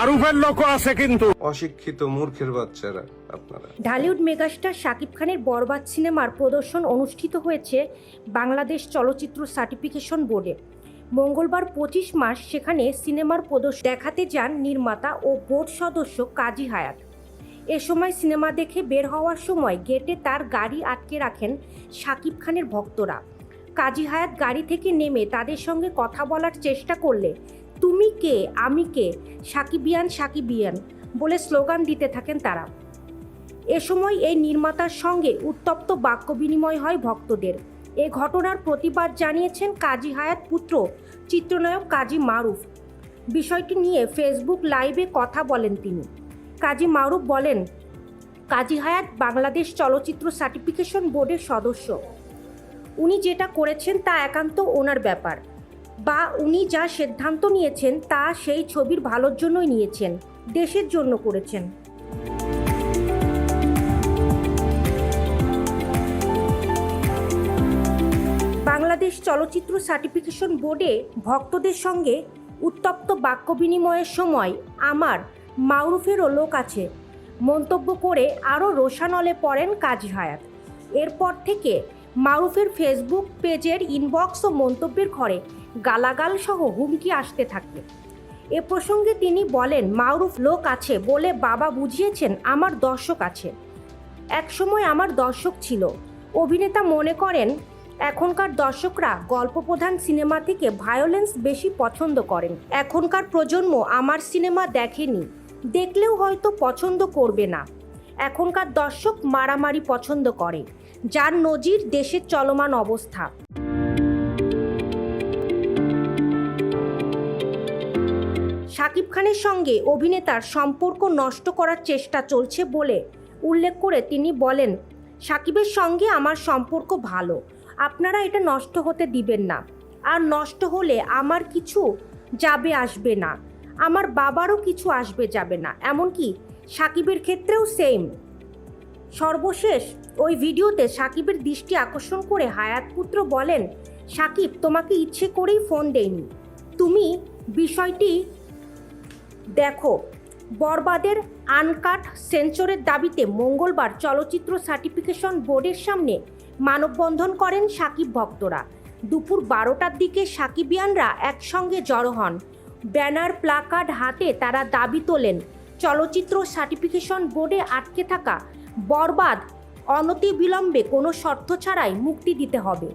মারুফের লোকও আছে কিন্তু। অশিক্ষিত মূর্খের বাচ্চারা আপনারা। ঢালিউড মেগাস্টার শাকিব খানের বরবাদ সিনেমার প্রদর্শন অনুষ্ঠিত হয়েছে বাংলাদেশ চলচ্চিত্র সার্টিফিকেশন বোর্ডে। মঙ্গলবার পঁচিশ মার্চ সেখানে সিনেমার প্রদর্শন দেখাতে যান নির্মাতা ও বোর্ড সদস্য কাজী হায়াত। এ সময় সিনেমা দেখে বের হওয়ার সময় গেটে তার গাড়ি আটকে রাখেন শাকিব খানের ভক্তরা। কাজী হায়াত গাড়ি থেকে নেমে তাদের সঙ্গে কথা বলার চেষ্টা করলে তুমি কে? আমি কে? সাকিবিয়ান সাকিবিয়ান বলে স্লোগান দিতে থাকেন তারা। এ সময় এই নির্মাতার সঙ্গে উত্তপ্ত বাক্য বিনিময় হয় ভক্তদের। এ ঘটনার প্রতিবাদ জানিয়েছেন কাজী হায়াত পুত্র চিত্রনায়ক কাজী মারুফ। বিষয়টি নিয়ে ফেসবুক লাইভে কথা বলেন তিনি। কাজী মারুফ বলেন, কাজী হায়াত বাংলাদেশ চলচ্চিত্র সার্টিফিকেশন বোর্ডের সদস্য। উনি যেটা করেছেন তা একান্ত ওনার ব্যাপার। বা উনি যা সিদ্ধান্ত নিয়েছেন তা সেই ছবির ভালোর জন্যই নিয়েছেন, দেশের জন্য করেছেন। বাংলাদেশ চলচ্চিত্র সার্টিফিকেশন বোর্ডে ভক্তদের সঙ্গে উত্তপ্ত বাক্য বিনিময়ের সময় আমার মাউরুফেরও লোক আছে, মন্তব্য করে আরও রোশানলে পড়েন কাজী হায়াত। এরপর থেকে মারুফের ফেসবুক পেজের ইনবক্স ও মন্তব্যের ঘরে গালাগাল সহ হুমকি আসতে থাকে এ প্রসঙ্গে তিনি বলেন মারুফ লোক আছে বলে বাবা বুঝিয়েছেন আমার দর্শক আছে। একসময় আমার দর্শক ছিল। অভিনেতা মনে করেন, এখনকার দর্শকরা গল্পপ্রধান সিনেমা থেকে ভায়োলেন্স বেশি পছন্দ করেন। এখনকার প্রজন্ম আমার সিনেমা দেখেনি। দেখলেও হয়তো পছন্দ করবে না। এখনকার দর্শক মারামারি পছন্দ করে, যার নজির দেশের চলমান অবস্থা। শাকিব খানের সঙ্গে অভিনেতার সম্পর্ক নষ্ট করার চেষ্টা চলছে বলে উল্লেখ করে তিনি বলেন সাকিবের সঙ্গে আমার সম্পর্ক ভালো। আপনারা এটা নষ্ট হতে দিবেন না। আর নষ্ট হলে আমার কিছু যাবে আসবে না। আমার বাবারও কিছু আসবে যাবে না। এমনকি সাকিবের ক্ষেত্রেও সেম। সর্বশেষ ওই ভিডিওতে সাকিবের দৃষ্টি আকর্ষণ করে হায়াত পুত্র বলেন সাকিব তোমাকে ইচ্ছে করেই ফোন দেয়নি তুমি বিষয়টি দেখো, বরবাদের আনকাট সেন্সরের দাবিতে মঙ্গলবার চলচ্চিত্র সার্টিফিকেশন বোর্ডের সামনে মানববন্ধন করেন সাকিব ভক্তরা। দুপুর বারোটার দিকে সাকিবিয়ানরা একসঙ্গে জড়ো হন। ব্যানার প্লাকার্ড হাতে তারা দাবি তোলেন, চলচ্চিত্র সার্টিফিকেশন বোর্ডে আটকে থাকা বরবাদ অনতিবিলম্বে কোনো শর্ত ছাড়াই মুক্তি দিতে হবে।